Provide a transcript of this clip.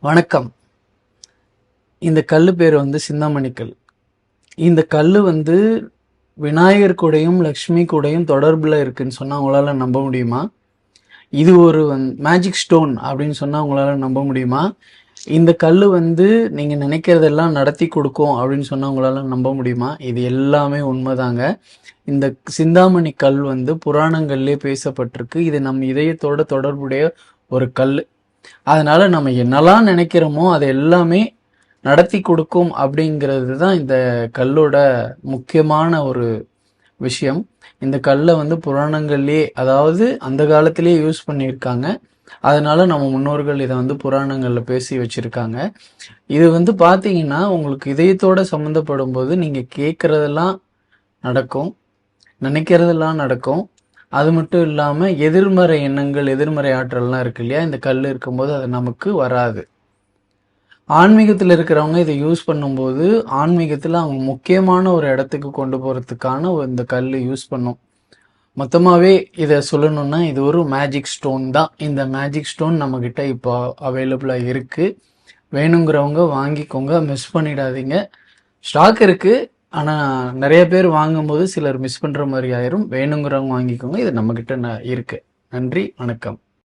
வணக்கம். இந்த கல் பேர் வந்து சிந்தாமணி கல். இந்த கல் வந்து விநாயகர் கூடையும் லக்ஷ்மி கூடையும் தொடர்பில் இருக்குன்னு சொன்னால் உங்களால் நம்ப முடியுமா? இது ஒரு மேஜிக் ஸ்டோன் அப்படின்னு சொன்னால் உங்களால் நம்ப முடியுமா? இந்த கல் வந்து நீங்கள் நினைக்கிறதெல்லாம் நடத்தி கொடுக்கும் அப்படின்னு சொன்னால் உங்களால் நம்ப முடியுமா? இது எல்லாமே உண்மைதாங்க. இந்த சிந்தாமணி கல் வந்து புராணங்கள்லேயே பேசப்பட்டிருக்கு. இது நம் இதயத்தோட தொடர்புடைய ஒரு கல். அதனால் நம்ம என்னெல்லாம் நினைக்கிறோமோ அது எல்லாமே நடத்தி கொடுக்கும் அப்படிங்கிறது தான் இந்த கல்லோட முக்கியமான ஒரு விஷயம். இந்த கல்லை வந்து புராணங்கள்லேயே அதாவது அந்த காலத்திலேயே யூஸ் பண்ணியிருக்காங்க. அதனால நம்ம முன்னோர்கள் இதை வந்து புராணங்களில் பேசி வச்சிருக்காங்க. இது வந்து பார்த்தீங்கன்னா உங்களுக்கு இதயத்தோட சம்மந்தப்படும் போது நீங்கள் கேட்குறதெல்லாம் நடக்கும் நினைக்கிறதெல்லாம் நடக்கும். அது மட்டும் இல்லாமல் எதிர்மறை எண்ணங்கள் எதிர்மறை ஆற்றல்லாம் இருக்கு இல்லையா? இந்த கல் இருக்கும்போது அது நமக்கு வராது. ஆன்மீகத்தில் இருக்கிறவங்க இதை யூஸ் பண்ணும்போது ஆன்மீகத்தில் அவங்க முக்கியமான ஒரு இடத்துக்கு கொண்டு போகிறதுக்கான இந்த கல் யூஸ் பண்ணும். மொத்தமாகவே இதை சொல்லணும்னா இது ஒரு மேஜிக் ஸ்டோன் தான். இந்த மேஜிக் ஸ்டோன் நம்மக்கிட்ட இப்போ அவைலபிளாக இருக்குது வேணுங்கிறவங்க வாங்கிக்கோங்க. மிஸ் பண்ணிடாதீங்க. ஸ்டாக் இருக்குது ஆனால் நிறைய பேர் வாங்கும்போது சிலர் மிஸ் பண்ணுற மாதிரி ஆயிரும். வேணுங்கிறவங்க வாங்கிக்கோங்க. இது நம்மக்கிட்ட ந- இருக்குது நன்றி வணக்கம்.